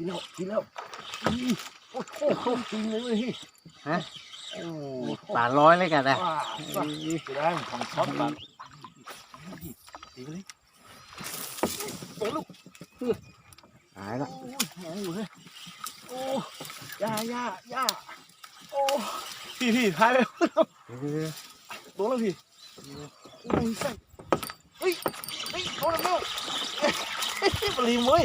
กินแล้วกินแล้วอีโอ้โหโคตรจริงเลยเว้ยฮะ โอ้ป่าร้อยเลยกันนะว้าว้าจะได้ของช็อตมันตีไปเลยโอ้ลูกตายละโอ้ยแหงอยู่เลยโอ้ย่าย่าย่าโอ้พี่พี่พายไปตัวแล้วพี่โอ้ยใส่เฮ้ยเฮ้ยโดนแล้วเฮ้ยปลีมเว้ย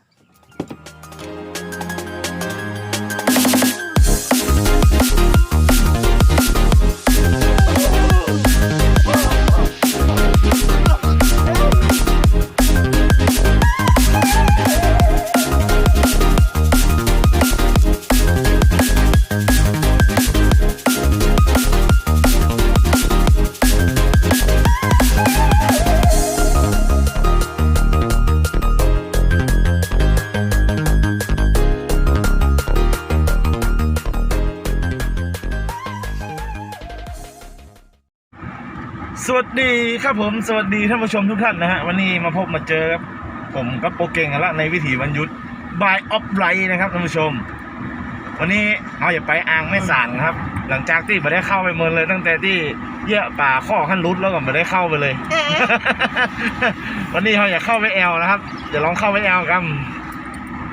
สวัสดีครับผมสวัสดีท่านผู้ชมทุกท่านนะฮะวันนี้มาพบมาเจอครับผมกับโปรเก่งกันละในวิถีวันยุดบายออฟไลท์นะครับท่านผู้ชม วันนี้เราอย่าไปอ่างแม่สางครับ หลังจากที่ไม่ได้เข้าไปเมินเลยตั้งแต่ที่เยื่อป่าข้อขั้นรุดแล้วก็ไม่ได้เข้าไปเลย วันนี้เราอยากเข้าไปแอลนะครับเดี๋ยวลองเข้าไปแอลกัน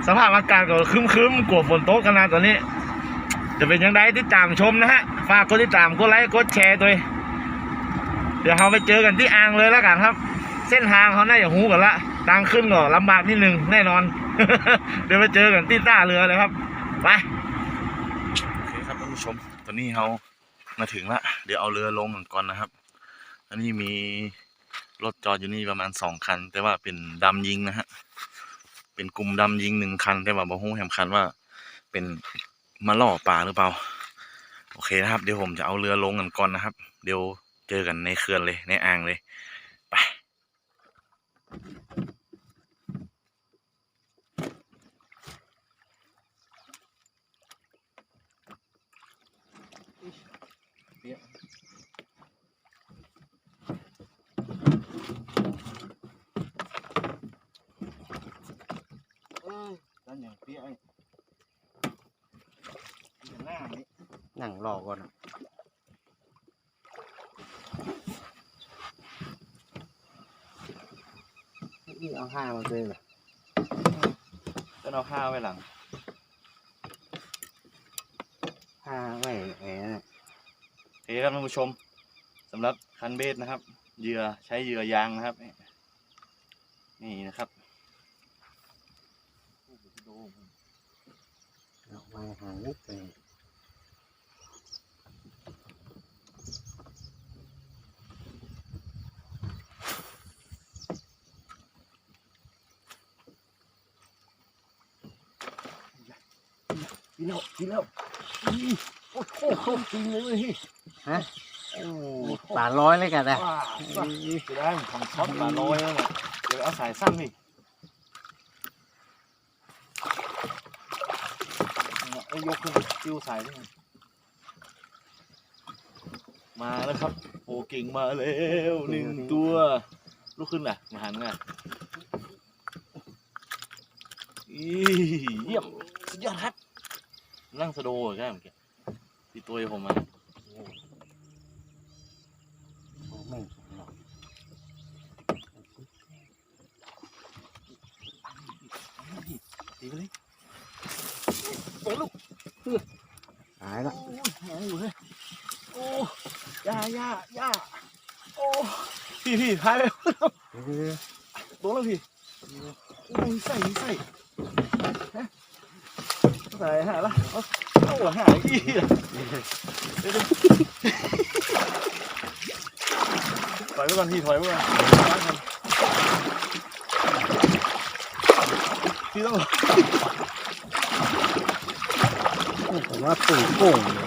สภาพอากาศก็ครึ้มๆกลัวฝนตกกันนะตอนนี้ จะเป็นยังไงติดตามชมนะฮะฝากกดติดตามกดไลค์กดแชร์ด้วย เดี๋ยวเราไปเจอกันที่อ่างเลยแล้วกันครับ เส้นทางเขาน่าจะหูกันละทางขึ้นก็ลำบากนิดนึงแน่นอน เดี๋ยวไปเจอกันที่ท่าเรือเลยครับไปโอเคครับท่านผู้ชม ตอนนี้เรามาถึงละเดี๋ยวเอาเรือลงกันก่อนนะครับ อันนี้มีรถจอดอยู่นี่ประมาณสองคัน แต่ว่าเป็นดำยิงนะฮะเป็นกลุ่มดำยิงหนึ่งคัน แต่ว่าบ่ฮู้แหมคันว่า เป็นมาล่อปลาหรือเปล่า โอเคนะครับ เดี๋ยวผมจะเอาเรือลงกันก่อนนะครับ เดี๋ยว เจอกันในเขื่อนเลยในอ่างเลยไปเอ้ยแล้วอย่างเปี้ยไอ้อย่างหน้านี่นั่งรอก่อน นี่เอาห้ามาเลยเหรอจะเอาห้าไว้หลังห้าไม่แหมโอเคครับท่านผู้ชมสำหรับคันเบสนะครับเหยื่อใช้เหยื่อยางนะครับ นี่นะครับเอาไว้หางนิดเลย แล้วกินแล้วอีโอ้โหโคตรจริงเลยเว้ยฮะโอ้ป่าร้อยเลยกันนะว้าว้าจะได้ของช็อตมาลอยแล้วเนี่ยเดี๋ยวเอาสายสั้นนี่เอายกขึ้นจิ้วสายนี่มาแล้วครับโอ้เก่งมาแล้วหนึ่งตัวลุกขึ้นน่ะมาหันน่ะอีเยี่ยมสุดยอดครับ นั่งสะโดดใช่ไหมเมื่อกี้ที่ตัวผมมาโอ้ไม่หรอกตีไปเลยโอ้ลูกตายละโอ้ยแหงอยู่เลยโอ้ย่าย่าย่าโอ้พี่พี่พายไปตัวแล้วพี่โอ้ยใส่ใส่ฮะใส่หาละเอาเอาหัว หาอีกอะเดี๋ยวเดี๋ยวถอยไปก่อนพี่ถอยไปก่อนพี่ต้องผมว่าตุ่งโป่งเลย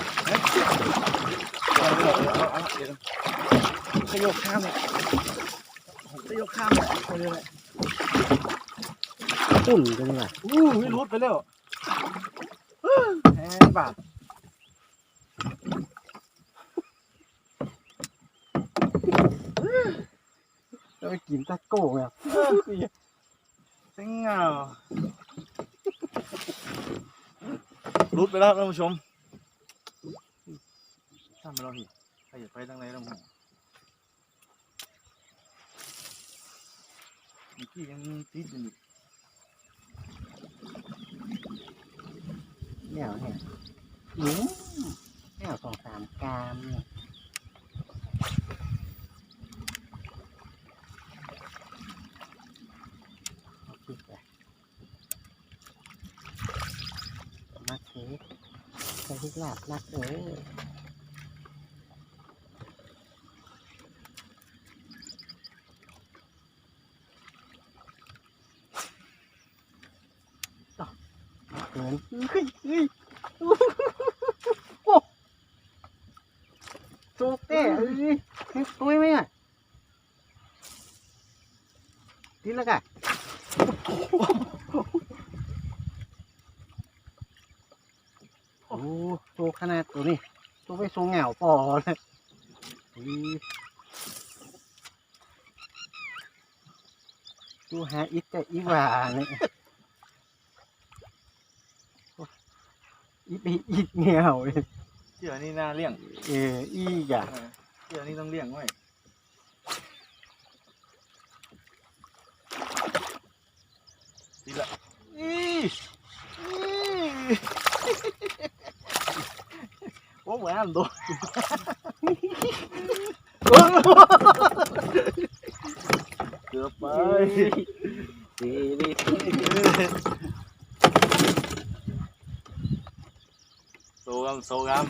เอาเอาเอาเอาเดี๋ยวผมจะยกข้ามเลยผมจะยกข้ามเลยไปเลยแหละตุ่นจังเลยอู้ไม่รุดไปแล้วแหมนี่ป่ะ จะไปกินตะโก้เนี่ยเซ็งอะรุดไปแล้วท่านผู้ชมทำไปแล้วพี่ใครอยากไปทางไหนแล้วมั้งเมื่อกี้ยังติดอยู่นี่เนี่ยเนี่ยอืมเนี่ยสองสามกรัมเนี่ยเอาพริกไปมาเค้กใส่ พริกลาบนักเออเกินเฮ้ยเฮ้ยโอ้โจกเต้เอ้ยตุ้ยไหมอะดีแล้วกัน โอ้โจกขนาดตัวนี้โจกไปทรงเหงาปอเลยอุ้ยดูหาอิดแต่อีหวาเนี่ยโอ้อีไปอีกเหงาเลยเชื่อนี่น่าเลี้ยง เอออีกอะเออเชื่อนี่ต้องเลี้ยงไว้ดีละอีอี โอ้เหมือนอันโดนเกือบไปดีดีโซกัมโซกัม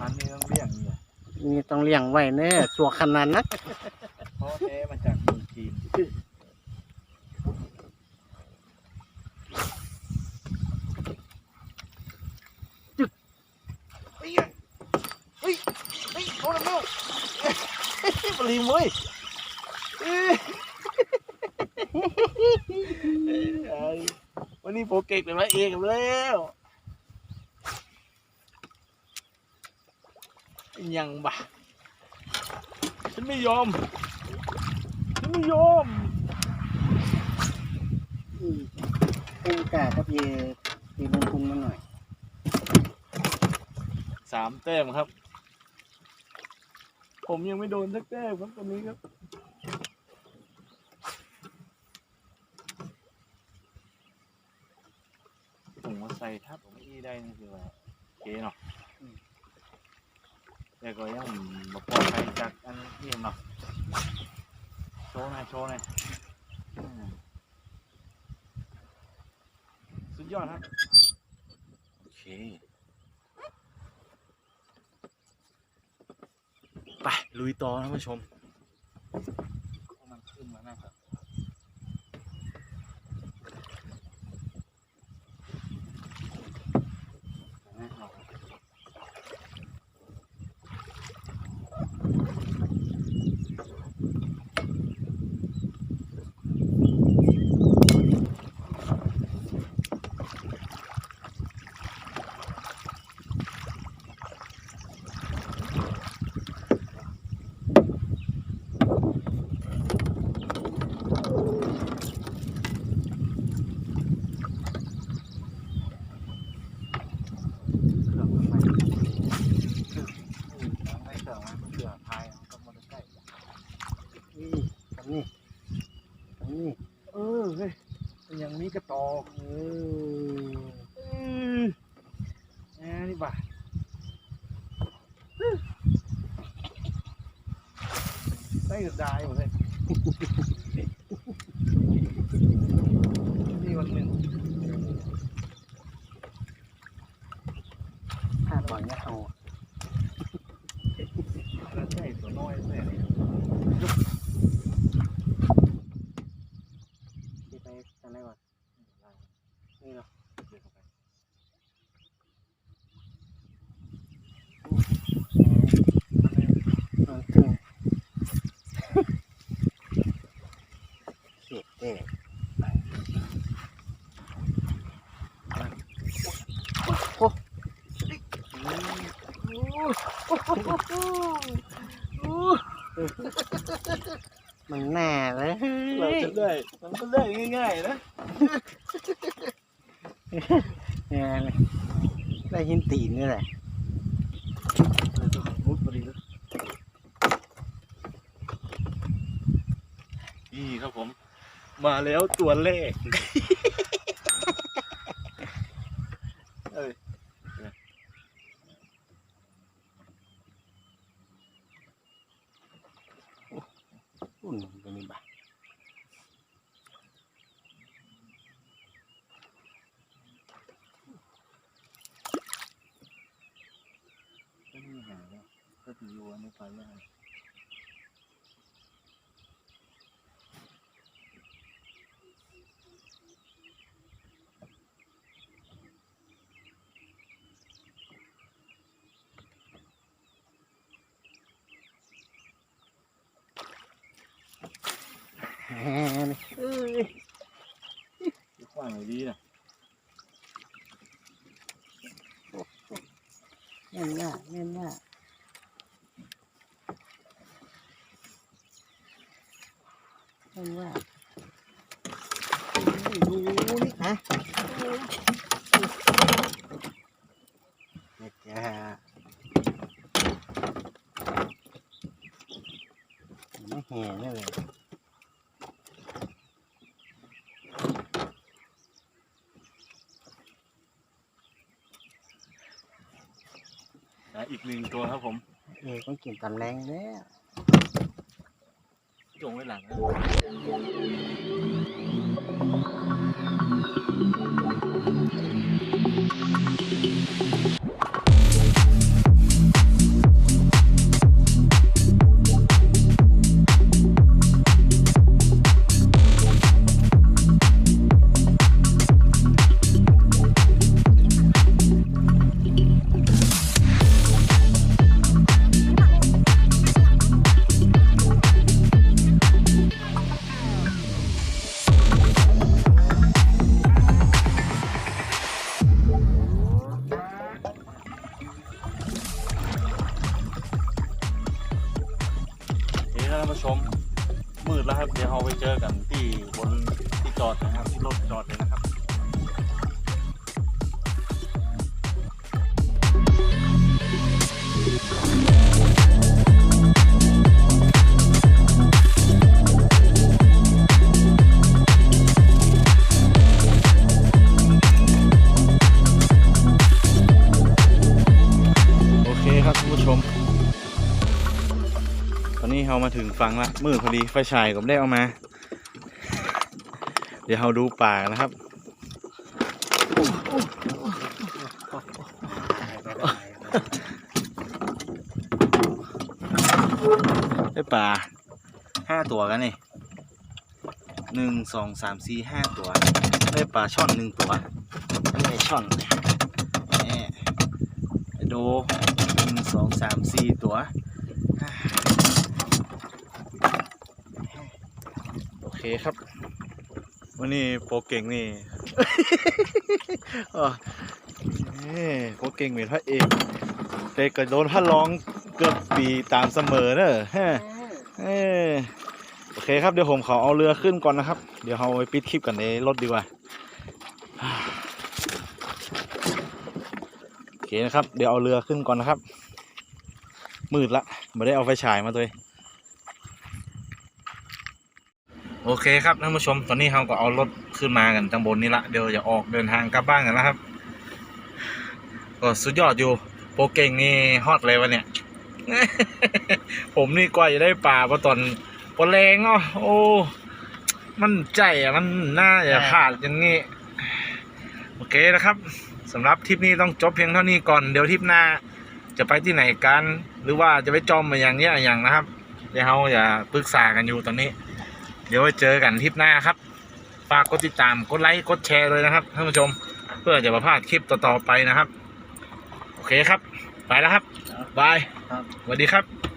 อันนี้ต้องเลี้ยงเนี่ยนี่ต้องเลี้ยงไว้เน่สัวขนาดนักเพราะแท้มาจากเมืองจีนจึกเฮ้ยเฮ้ยเฮ้ยโดนแล้วปลีมเว้ยเอ้ยเอ้ย วันนี้โปรเกกเป็นมาเองแล้วยังบ่ะฉันไม่ยอม ฉันไม่ยอมเป็นกากับเยตีลงทุนมาหน่อย สามแต้มครับ ผมยังไม่โดนสักแต้มครับตอนนี้ครับ ผมมาใส่ ทับผมไม่อีได้นี่คือว่าโอเคเนาะแต่ก็ยังมาปลอดภัยจากอันนี้เนาะโชว์หน่อยโชว์หน่อยอืมสุดยอดครับโอเคไปลุยต่อท่านผู้ชม มันขึ้นมานะครับ เครื่องมันไม่เครื่องไม่เครื่องมันเครื่องพายเอาก็มาใกล้ นี่ทำนี่ทำนี่ เออเฮ้ยมันยังมีกระตอก เออ เออแหมนี่บ่า ได้กระดายหมดเลยนี่วันหนึ่ง ถ้าปล่อยไม่เอา แล้วใช่ตัวน้อยแน่ ที่ไปทำอะไรก่อนนี่เหรอ เดี๋ยวเข้าไป นอนตึงเสียเต้ มันแน่เลยเราจะได้ มันก็ได้ง่ายๆนะแน่เลยได้หินตีนนี่แหละมุดพอดีเลยนี่ครับผม มาแล้วตัวแรก เอ้ย อุ่นตรงนี้บ่ะ ก็มีหาแล้ว ก็ถือวัวในปลาย่างแน่เลยเอ้ยขวางดีนะแน่นหน้าแน่นหน้า แน่นหน้าดูนี่นะเนี่ยจ้าไม่แห่นี่เลยนะอีกหนึ่งตัวครับผม เอ้ต้องกินตอนแรงแล้ว ลงไว้หลังนะ ท่านผู้ชมมืดแล้วครับเดี๋ยวเราไปเจอกันที่บนที่จอดนะครับที่รถจอดเลยนะครับ อนนี้เรามาถึงฟังละมืดพอดีไฟฉายก็ไม่ได้เอามา เดี๋ยวเราดูป่ากนะครับได้ป่าห้าตัวกันนี่หนึ่งสองสามสี่ห้าตัว ได้ปลาช่อนหนึ่งตัวได้ช่อนไอโดหนึ่งสองสามสี่ตัว โอ เคครับ วันนี้โปรเก่งนี่อ๋อนี่โปรเก่งเป็นพระเอกแต่ก็โดนพระรองเกือบปีตามเสมอเนอะฮะเออโอเคครับเดี๋ยวผมขอเอาเรือขึ้นก่อนนะครับ เดี๋ยวเราไปปิดคลิปกันในรถดีกว่าโอเคนะครับ เดี๋ยวเอาเรือขึ้นก่อนนะครับ มืดละไม่ได้เอาไฟฉายมาตัวเอง โอเคครับท่านผู้ชม ตอนนี้เราก็เอารถขึ้นมากันทางบนนี้ละ เดี๋ยวจะออกเดินทางกลับบ้านกันแล้วครับ ก็สุดยอดอยู่ โปรเก่งนี่ฮอตเลยวะเนี่ย ผมนี่กว่าจะได้ป่าพอตอนพอแรงอะโอ้ มันใจอะ มันน่าจะขาดอย่างนี้ โอเคนะครับสำหรับทริปนี้ต้องจบเพียงเท่านี้ก่อน เดี๋ยวทริปหน้า จะไปที่ไหนกัน หรือว่าจะไปจอมมาอย่างเนี้ยอย่างนะครับ เดี๋ยวเราอย่าปรึกษากันอยู่ตอนนี้ เดี๋ยวไว้เจอกันทริปหน้าครับ ฝากกดติดตาม กดไลค์ กดแชร์เลยนะครับท่านผู้ชม เพื่อจะมาพลาดคลิปต่อๆไปนะครับ โอเคครับ ไปแล้วครับบายครับสวัสดีครับ